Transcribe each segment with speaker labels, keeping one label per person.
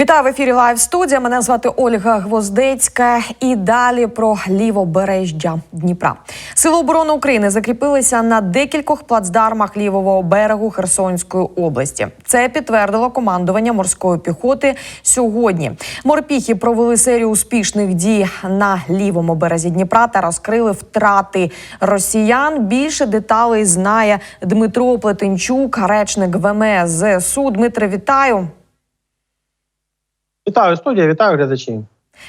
Speaker 1: Вітаю в ефірі Лайв студія. Мене звати Ольга Гвоздецька. І далі про лівобережжя Дніпра. Сили оборони України закріпилися на декількох плацдармах лівого берегу Херсонської області. Це підтвердило командування морської піхоти сьогодні. Морпіхи провели серію успішних дій на лівому березі Дніпра та розкрили втрати росіян. Більше деталей знає Дмитро Плетенчук, речник ВМС ЗСУ. Дмитре, вітаю.
Speaker 2: Вітаю студія, вітаю глядачі.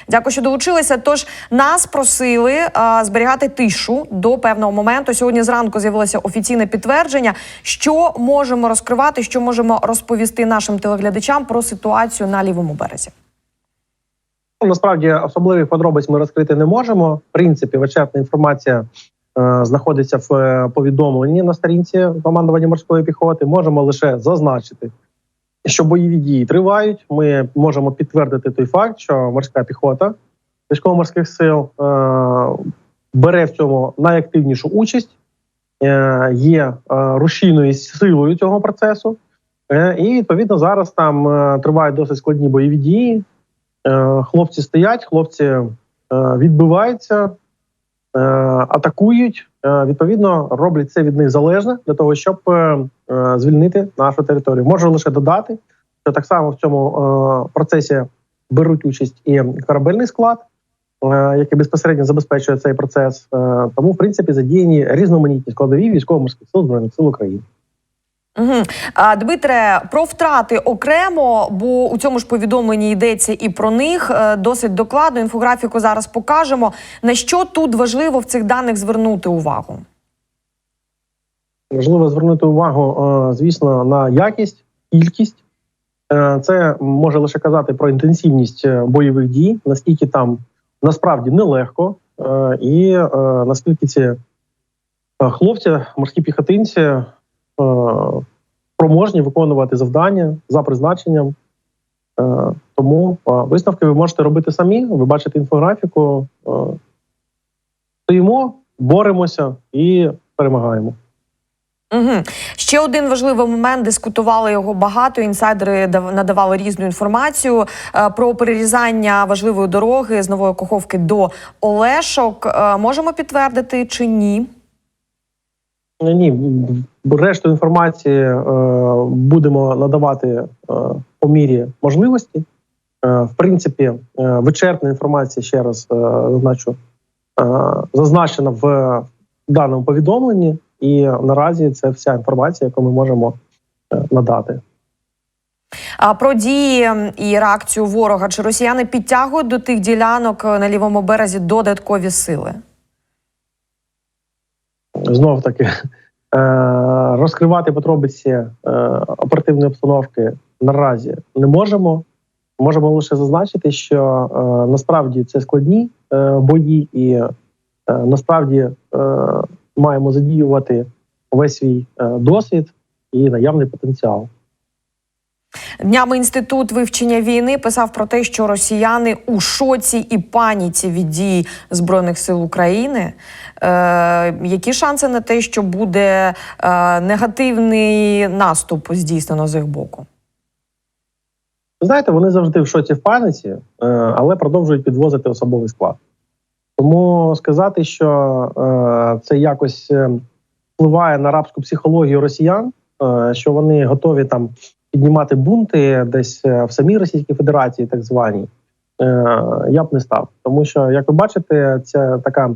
Speaker 1: Дякую, що долучилися. Тож нас просили а, зберігати тишу до певного моменту. Сьогодні зранку з'явилося офіційне підтвердження, що можемо розкривати, що можемо розповісти нашим телеглядачам про ситуацію на лівому березі.
Speaker 2: Ну, Насправді особливих подробиць ми розкрити не можемо. В принципі, вичерпна інформація е, знаходиться в е, повідомленні на сторінці командування морської піхоти. Можемо лише зазначити, що бойові дії тривають. Ми можемо підтвердити той факт, що морська піхота військово-морських сил е, бере в цьому найактивнішу участь, е, є е, рушійною силою цього процесу. І відповідно зараз там тривають досить складні бойові дії. Хлопці стоять, хлопці відбиваються, атакують. Е, Відповідно, роблять це від них залежне для того, щоб е, е, звільнити нашу територію. Можу лише додати, що так само в цьому процесі беруть участь і корабельний склад, який безпосередньо забезпечує цей процес. Тому, в принципі, задіяні різноманітні складові військово-морських сил збройних сил України.
Speaker 1: Угу. Дмитре, про втрати окремо, бо у цьому ж повідомленні йдеться і про них е, досить докладно. Інфографіку зараз покажемо. На що тут важливо в цих даних звернути увагу?
Speaker 2: Важливо звернути увагу, е, звісно, на якість, кількість. Е, Це може лише казати про інтенсивність бойових дій, наскільки там насправді нелегко, і наскільки ці хлопці, морські піхотинці, спроможні виконувати завдання за призначенням. Е, Тому е, висновки ви можете робити самі. Ви бачите інфографіку. Е, Стоїмо, боремося і перемагаємо.
Speaker 1: Угу. Ще один важливий момент. Дискутували його багато. Інсайдери надавали різну інформацію про перерізання важливої дороги з нової Каховки до Олешок. Можемо підтвердити чи ні?
Speaker 2: Ні, решту інформації е, будемо надавати е, по мірі можливості. Е, в принципі, е, вичерпна інформація ще раз е, зазначу, е, зазначена в даному повідомленні, і наразі це вся інформація, яку ми можемо е, надати.
Speaker 1: А про дії і реакцію ворога чи росіяни підтягують до тих ділянок е, на лівому березі додаткові сили?
Speaker 2: Знов таки розкривати подробиці е, оперативної обстановки наразі не можемо. Можемо лише зазначити, що е, насправді це складні е, бої, і е, насправді е, маємо задіювати весь свій е, досвід і наявний потенціал.
Speaker 1: Днями інститут вивчення війни писав про те, що росіяни у шоці і паніці від дій збройних сил України. Е, які шанси на те, що буде е, негативний наступ здійснено з їх боку?
Speaker 2: Знаєте, вони завжди в шоці в паніці, е, але продовжують підвозити особовий склад. Тому сказати, що е, це якось е, впливає на рабську психологію росіян, що вони готові там піднімати бунти десь е, в самій Російській Федерації, так званій, е, я б не став. Тому що, як ви бачите, це така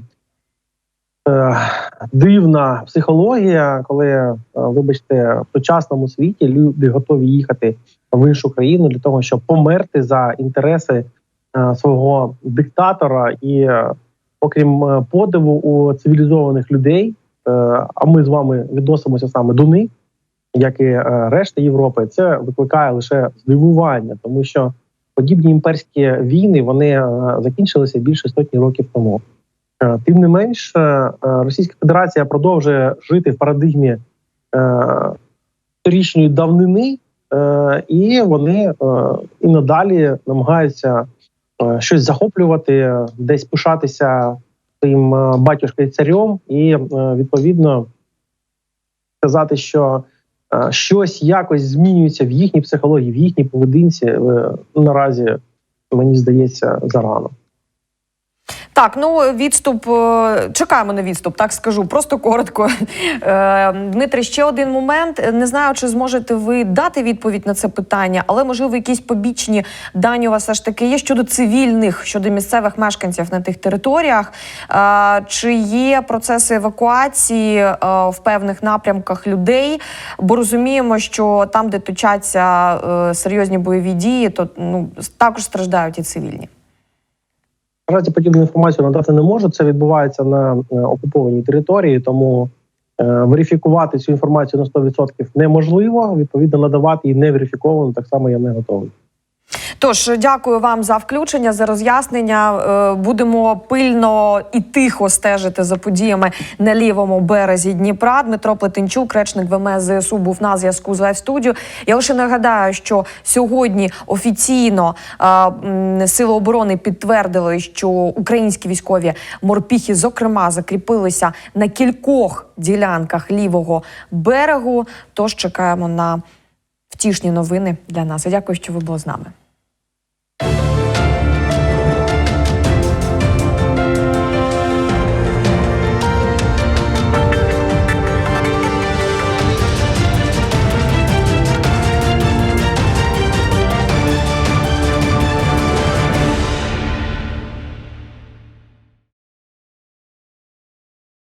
Speaker 2: е, дивна психологія, коли, вибачте, в сучасному світі люди готові їхати в іншу країну для того, щоб померти за інтереси свого диктатора, і окрім подиву у цивілізованих людей, а ми з вами відносимося саме до них, як і е, решта Європи, це викликає лише здивування, тому що подібні імперські війни вони е, закінчилися більше сотні років тому. Е, Тим не менш, Російська Федерація продовжує жити в парадигмі сторічної давнини, і вони і надалі намагаються щось захоплювати, десь пишатися своїм батюшкою царем, і відповідно сказати, що щось якось змінюється в їхній психології, в їхній поведінці, е, наразі мені здається зарано.
Speaker 1: Так, ну відступ е, чекаємо на відступ, так скажу. Просто коротко. Е, Дмитре, ще один момент. Не знаю, чи зможете ви дати відповідь на це питання, але можливо якісь побічні дані у вас все ж таки є щодо цивільних, щодо місцевих мешканців на тих територіях. Е, Чи є процеси евакуації в певних напрямках людей? Бо розуміємо, що там, де точаться серйозні бойові дії, то ну також страждають і цивільні.
Speaker 2: Наразі подібну інформацію надати не можу. Це відбувається на е, окупованій території, тому е, верифікувати цю інформацію на 100% неможливо. Відповідно, надавати її не верифіковано, так само я не готовий.
Speaker 1: Тож дякую вам за включення, за роз'яснення. Е, Будемо пильно і тихо стежити за подіями на лівому березі Дніпра. Дмитро Плетенчук, речник ВМС ЗСУ, був на зв'язку з Лайв студію. Я лише нагадаю, що сьогодні офіційно е, сили оборони підтвердили, що українські військові морпіхи, зокрема, закріпилися на кількох ділянках лівого берегу. Тож чекаємо на втішні новини для нас. Дякую, що ви були з нами.